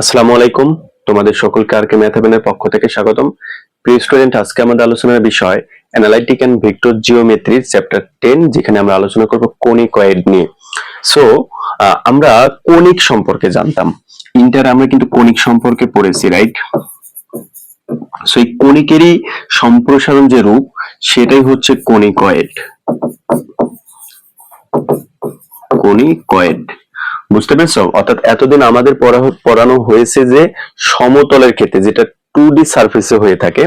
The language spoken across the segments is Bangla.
আসসালামু আলাইকুম। তোমাদের সকলকে আর কে ম্যাথাবেনের পক্ষ থেকে স্বাগতম। প্রিয় স্টুডেন্ট আজকে আমাদের আলোচনার বিষয় analytic and vector geometry chapter ten যেখানে আমরা আলোচনা করব কনিকয়েড নিয়ে। সো আমরা কনিক সম্পর্কে জানতাম। ইন্টার আমরা কিন্তু কনিক সম্পর্কে পড়েছি রাইট সো এই কনিকেরই সম্প্রসারণ যে রূপ, সেটাই হচ্ছে কনিকয়েড কনিকয়েড বুঝতে পেরেছ? অর্থাৎ এতদিন আমাদের পড়ানো হয়েছে যে সমতলের ক্ষেত্রে, যেটা টু ডি সার্ফেসে হয়ে থাকে।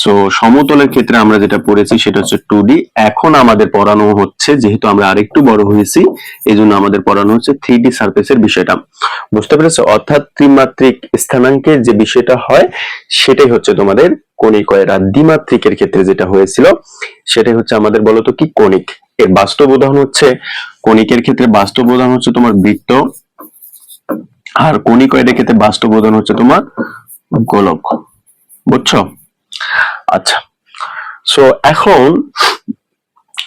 সো সমতলের ক্ষেত্রে আমরা যেটা পড়েছি সেটা হচ্ছে টু ডি এখন আমাদের পড়ানো হচ্ছে, যেহেতু আমরা আরেকটু বড় হয়েছি এই জন্য আমাদের পড়ানো হচ্ছে থ্রি ডি সার্ফেসের বিষয়টা। বুঝতে পেরেছ? অর্থাৎ ত্রিমাত্রিক স্থানাঙ্কের যে বিষয়টা হয়, সেটাই হচ্ছে তোমাদের আর দ্বিমাত্রিকের ক্ষেত্রে যেটা হয়েছিল, সেটাই হচ্ছে আমাদের বলতো কি কণিক। এর বাস্তব উদাহরণ হচ্ছে, কণিকের ক্ষেত্রে বাস্তব উদাহরণ হচ্ছে তোমার বৃত্ত, আর কণিকয়েডের ক্ষেত্রে বাস্তব উদাহরণ হচ্ছে তোমার গোলক। বুঝছ? আচ্ছা। সো এখন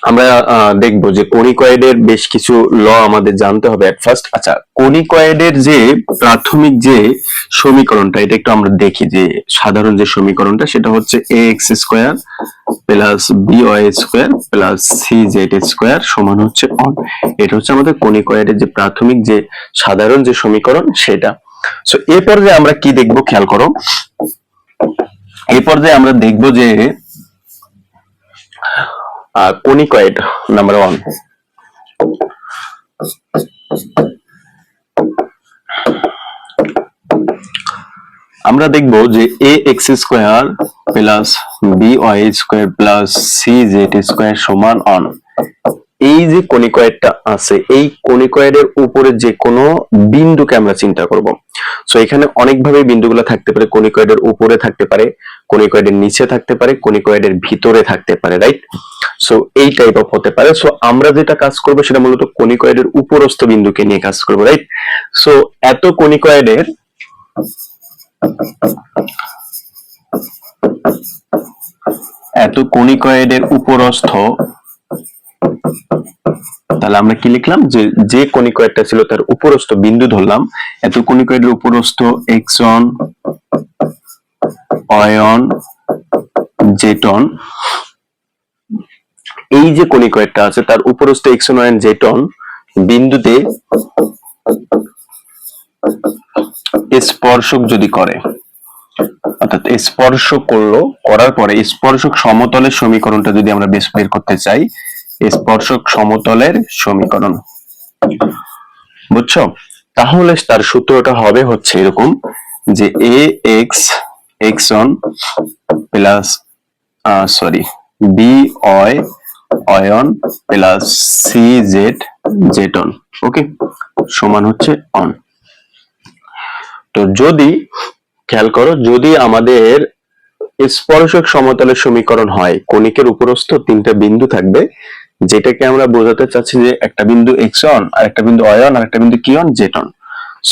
আমরা দেখব যে কনিকয়েডের বেশ কিছু ল আমাদের জানতে হবে এট ফার্স্ট আচ্ছা কনিকয়েডের যে প্রাথমিক যে সমীকরণটা, এটা একটু আমরা দেখি যে সাধারণ যে সমীকরণটা, সেটা হচ্ছে A X square plus B Y square plus C Z square সমান হচ্ছে অন এটা হচ্ছে আমাদের কনিকয়েডের যে প্রাথমিক যে সাধারণ যে সমীকরণ, সেটা। সো এরপর যে আমরা কি দেখব, খেয়াল করো। এরপর যে আমরা দেখব যে কনিকয়েড নাম্বার ওয়ান আমরা দেখব যে A X square plus B Y square plus C Z square সমান অন এই যে কনিকয়েডটা আছে, এই কনিকয়েডের উপরে যে কোনো বিন্দুকে আমরা চিন্তা করব। সো এখানে অনেকভাবে বিন্দুগুলো থাকতে পারে কনিকয়েডের উপরে থাকতে পারে। কনিকয়েডের নিচে থাকতে পারে, কনিকয়েডের ভিতরে থাকতে পারে রাইট সো এই টাইপ অফ হতে পারে। সো আমরা যেটা কাজ করব সেটা মূলত কনিকয়েডের উপরস্থ বিন্দুকে নিয়ে কাজ করব রাইট সো এত কোনিকয়েডের এত কনিকয়েডের উপরস্থ, তাহলে আমরা কি লিখলাম? যে যে কনিকয়েডটা ছিল তার উপরস্থ বিন্দু ধরলাম, এত কোনিকয়েডের উপরস্থ অয়ন জেটন এই যে কনিকয়েডটা আছে, তার উপরস্থ এক্সন অয়ন জেটন বিন্দুতে স্পর্শক যদি করে, অর্থাৎ স্পর্শ করল, করার পরে স্পর্শক সমতলের সমীকরণটা যদি আমরা বেশ বের করতে চাই, স্পর্শক সমতলের সমীকরণ। বুঝছ? তাহলে তার সূত্রটা হবে হচ্ছে এরকম যে A X X one plus sorry B Y Y one plus C Z Z one okay সমান হচ্ছে অন তো যদি, খেয়াল করো, যদি আমাদের স্পর্শক সমতলের সমীকরণ হয়, কণিকের উপরস্থ তিনটা বিন্দু থাকবে, যেটাকে আমরা বোঝাতে চাচ্ছি যে একটা বিন্দু এক্স অন আর একটা বিন্দু অয়ন আর একটা বিন্দু কি অন জেট অন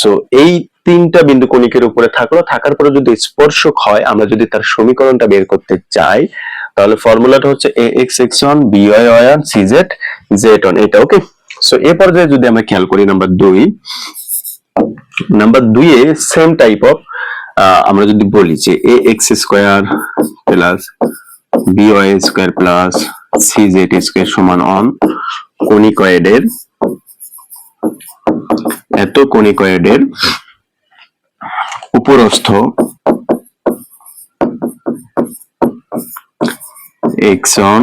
সো এই তিনটা বিন্দু কণিকের উপরে থাকল, থাকার পরে যদি স্পর্শক হয়, আমরা যদি তার সমীকরণটা বের করতে চাই, তাহলে ফর্মুলাটা হচ্ছে A X X one B Y Y one C Z Z one এটা ওকে সো এ পর্যায়ে যদি আমরা খেয়াল করি নাম্বার দুই নাম্বার দুইয়ে সেম টাইপ অফ আমরা যদি বলি যে A X square plus B Y square plus C Z square সমান অন কনিকয়েডের এত কনিকয়েডের উপরস্থ, এক্সন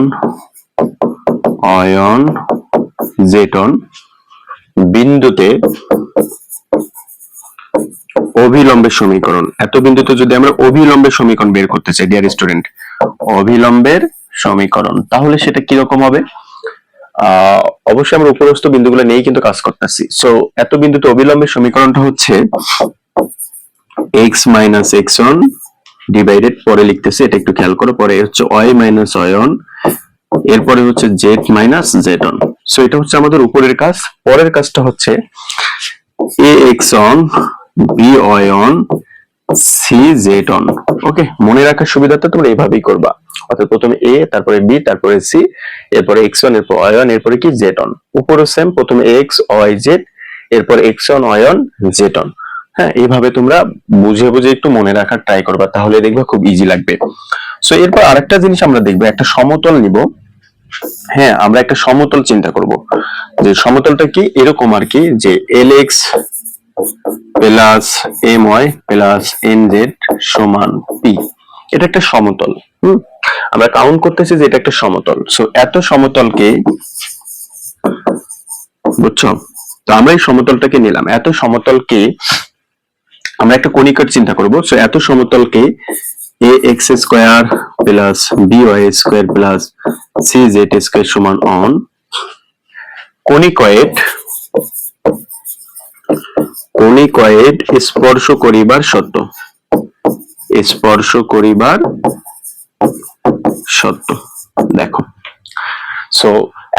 অয়ন জেটন বিন্দুতে অভিলম্বের সমীকরণ। এত বিন্দুতে যদি আমরা অভিলম্বের সমীকরণ বের করতে চাই ডিয়ার স্টুডেন্ট অভিলম্বের সমীকরণ, তাহলে সেটা কীরকম হবে? আহ অবশ্যই আমরা উপরস্থ বিন্দুগুলো নিয়েই কিন্তু কাজ করতেছি। সো এত বিন্দুতে অবিলম্বের সমীকরণটা হচ্ছে X minus X one divided পরে লিখতেছি, এটা একটু খেয়াল করো, পরে হচ্ছে ওয়াই মাইনাস অয়ন এরপরে হচ্ছে Z minus Z one so এটা হচ্ছে আমাদের উপরের কাজ। পরের কাজটা হচ্ছে A X one B Y one C Z one okay মনে রাখার সুবিধাটা তোমরা এইভাবেই করবা। অর্থাৎ প্রথমে এ তারপরে বি তারপরে সি এরপরে এক্স অন এরপর অয়ন এরপরে কি জেড অন উপরে সেম প্রথমে এক্স ওয়াই জেড এরপর X one Y one Z one হ্যাঁ এইভাবে তোমরা বুঝে বুঝে একটু মনে রাখার ট্রাই করবা, তাহলে দেখবে খুব ইজি লাগবে। সো এরপর আরেকটা জিনিস আমরা দেখব, একটা সমতল নিব। হ্যাঁ আমরা একটা সমতল চিন্তা করব। যে সমতলটা কি? এরকম আর কি, যে L X plus M Y plus N Z সমান পি এটা একটা সমতল, হুম? আমরা কাউন্ট করতেছি যে এটা একটা সমতল। সো এত সমতলকে, বুঝছ? তো আমরা এই সমতলটাকে নিলাম। এত সমতলকে আমরা একটা কণিকার চিন্তা করব। সো এত সমতলকে A X square plus B Y square plus C Z square সমান অন কণিকয়েড কণিকয়েড স্পর্শ করিবার সত্য স্পর্শ করিবার সত্য দেখো। সো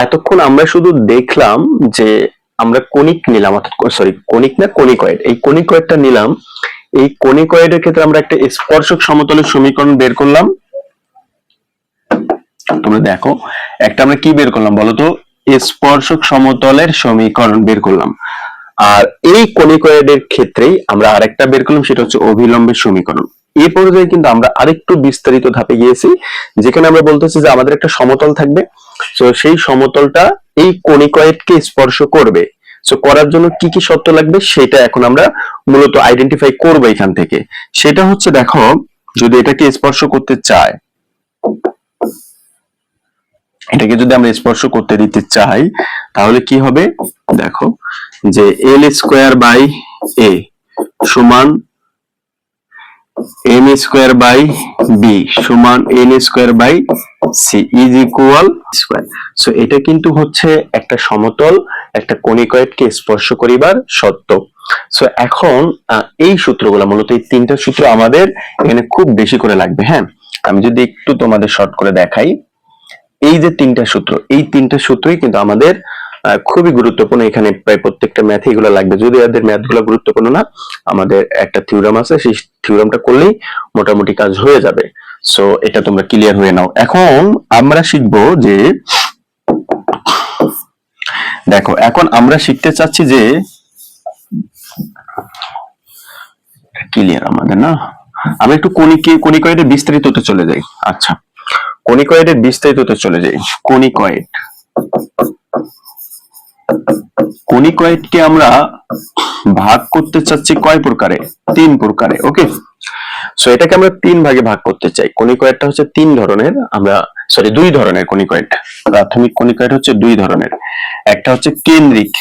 এতক্ষণ আমরা শুধু দেখলাম যে আমরা কণিক নিলাম, অর্থাৎ সরি কণিক না কণিকয়েড। এই কণিকয়েডটা নিলাম। এই কণিকয়েডের ক্ষেত্রে আমরা একটা স্পর্শক সমতলের সমীকরণ বের করলাম। তোমরা দেখো, একটা আমরা কি বের করলাম বলতো স্পর্শক সমতলের সমীকরণ বের করলাম। আর এই কণিকয়েডের ক্ষেত্রেই আমরা আরেকটা বের করলাম, সেটা হচ্ছে অভিলম্বের সমীকরণ। এই পর্যায়ে কিন্তু আমরা আরেকটু বিস্তারিত ধাপে গিয়েছি, যেখানে আমরা বলতেছি যে আমাদের একটা সমতল থাকবে। তো সেই সমতলটা এই কণিকয়েডকে স্পর্শ করবে। সো করার জন্য কি কি শর্ত লাগবে সেটা এখন আমরা মূলত আইডেন্টিফাই করব এখান থেকে। সেটা হচ্ছে দেখো, যদি এটাকে স্পর্শ করতে চায়, এটাকে যদি আমরা স্পর্শ করতে দিতে চাই, তাহলে কি হবে? দেখো, যে এল স্কোয়ার বাই এ সমান এম স্কোয়ার বাই বি সমান N square by C is equal square so এটা কিন্তু হচ্ছে একটা সমতল, একটা কণিকয়েডকে স্পর্শ করিবার সত্য সো এখন এই সূত্রগুলো, মূলত এই তিনটা সূত্র আমাদের এখানে খুব বেশি করে লাগবে হ্যাঁ? আমি যদি একটু তোমাদের শর্ট করে দেখাই। এই যে তিনটা সূত্র, এই তিনটা সূত্রই কিন্তু আমাদের খুবই গুরুত্বপূর্ণ এখানে প্রায় প্রত্যেকটা ম্যাথে এগুলো লাগবে। যদি এদের ম্যাথগুলো গুরুত্বপূর্ণ না, আমাদের একটা থিওরাম আছে, সেই থিওরামটা করলেই মোটামুটি কাজ হয়ে যাবে। সো এটা তোমরা ক্লিয়ার হয়ে নাও। এখন আমরা শিখব যে, দেখো, এখন আমরা শিখতে চাচ্ছি যে ক্লিয়ার আমাদের, না? আমরা একটু কণিকে, কণিকয়েডের বিস্তারিততে চলে যাই। আচ্ছা। কণিকয়েডের বিস্তারিততে চলে যাই। কণিকয়েড। কণিকয়েডকে আমরা ভাগ করতে চাচ্ছি কয় প্রকারে? তিন প্রকারে ওকে সো এটাকে আমরা তিন ভাগে ভাগ করতে চাই। কণিকয়েডটা হচ্ছে তিন ধরনের, আমরা সরি দুই ধরনের কণিকয়েড প্রাথমিক কণিকয়েড হচ্ছে দুই ধরনের। একটা হচ্ছে কেন্দ্রিক।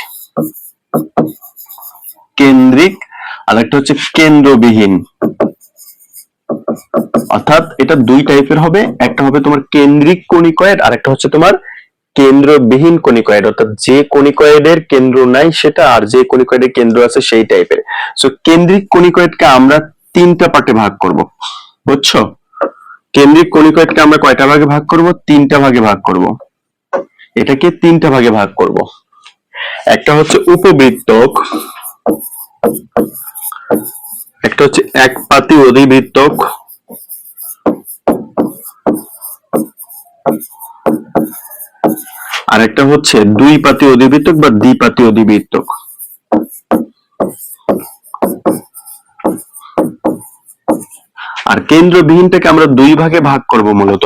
কেন্দ্রিক আর একটা হচ্ছে কেন্দ্রবিহীন। অর্থাৎ এটা দুই টাইপের হবে। একটা হবে তোমার কেন্দ্রিক কণিকয়েড আর একটা হচ্ছে তোমার কেন্দ্রবিহীন কণিকয়েড, অর্থাৎ যে কণিকয়েডের কেন্দ্র নাই, সেটা আর যে কণিকয়েডের কেন্দ্র আছে সেই টাইপের। সো কেন্দ্রিক কণিকয়েডকে আমরা তিনটা পার্টে ভাগ করব, বুঝছ? কেন্দ্রিক কণিকয়েডকে আমরা কয়টা ভাগে ভাগ করব? তিনটা ভাগে ভাগ করব। এটাকে তিনটা ভাগে ভাগ করব। একটা হচ্ছে উপবৃত্তক, একটা হচ্ছে একপাতি অধিবৃত্তক আর একটা হচ্ছে দুই পাতি অধিবৃত্তক বা দ্বিপাতি অধিবৃত্তক। আর কেন্দ্রবিহীনটাকে আমরা দুই ভাগে ভাগ করব মূলত।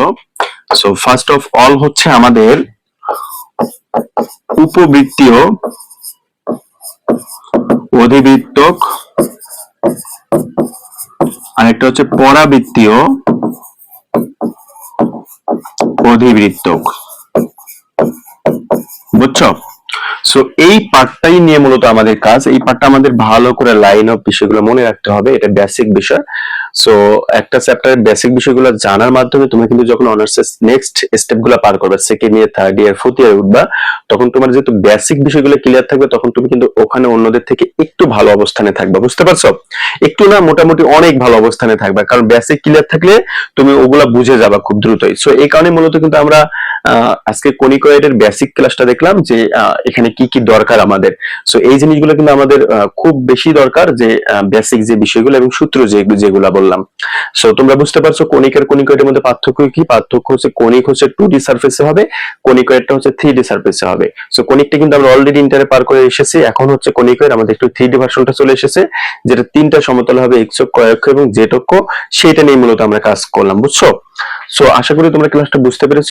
সো ফার্স্ট অফ অল হচ্ছে আমাদের উপবৃত্তীয় অধিবৃত্তক আর একটা হচ্ছে পরাবৃত্তীয় অধিবৃত্তক। বুঝছ? সো এই পার্টটাই নিয়ে মূলত আমাদের কাজ। এই পার্টটা আমাদের ভালো করে লাইন অফ বিষয়গুলো মনে রাখতে হবে। এটা বেসিক বিষয়। সো একটা চ্যাপ্টারের বেসিক বিষয়গুলো জানার মাধ্যমে তুমি কিন্তু যখন অনার্সের নেক্সট স্টেপগুলো পার করবে second year third year fourth year উঠবা, তখন তোমার যেহেতু বেসিক বিষয়গুলো ক্লিয়ার থাকবে, তখন তুমি কিন্তু ওখানে অন্যদের থেকে একটু ভালো অবস্থানে থাকবে। বুঝতে পারছ? একটু না মোটামুটি অনেক ভালো অবস্থানে থাকবে। কারণ বেসিক ক্লিয়ার থাকলে তুমি ওগুলা বুঝে যাবা খুব দ্রুতই। সো এই কারণে মূলত কিন্তু আমরা আজকে কনিকয়েডের বেসিক ক্লাসটা দেখলাম যে এখানে কি কি দরকার আমাদের। সো এই জিনিসগুলো কিন্তু আমাদের খুব বেশি দরকার যে বেসিক যে বিষয়গুলো এবং সূত্র যে, যেগুলা বললাম। সো তোমরা বুঝতে পারছ কনিক আর কনিকয়েডের মধ্যে পার্থক্য কি? পার্থক্য হচ্ছে কনিক হচ্ছে টু ডি সার্ফেসে হবে কনিকয়েডটা হচ্ছে থ্রি ডি সার্ফেসে হবে। সো কনিকটা কিন্তু আমরা অলরেডি ইন্টারে পার করে এসেছি, এখন হচ্ছে কনিকয়েড আমাদের একটু থ্রি ডি ভার্সনটা চলে এসেছে, যেটা তিনটা সমতল হবে এক্স অক্ষ অক্ষ এবং জেড অক্ষ, সেটা নিয়ে মূলত আমরা কাজ করলাম, বুঝছ? সো আশা করি তোমরা ক্লাসটা বুঝতে পেরেছ।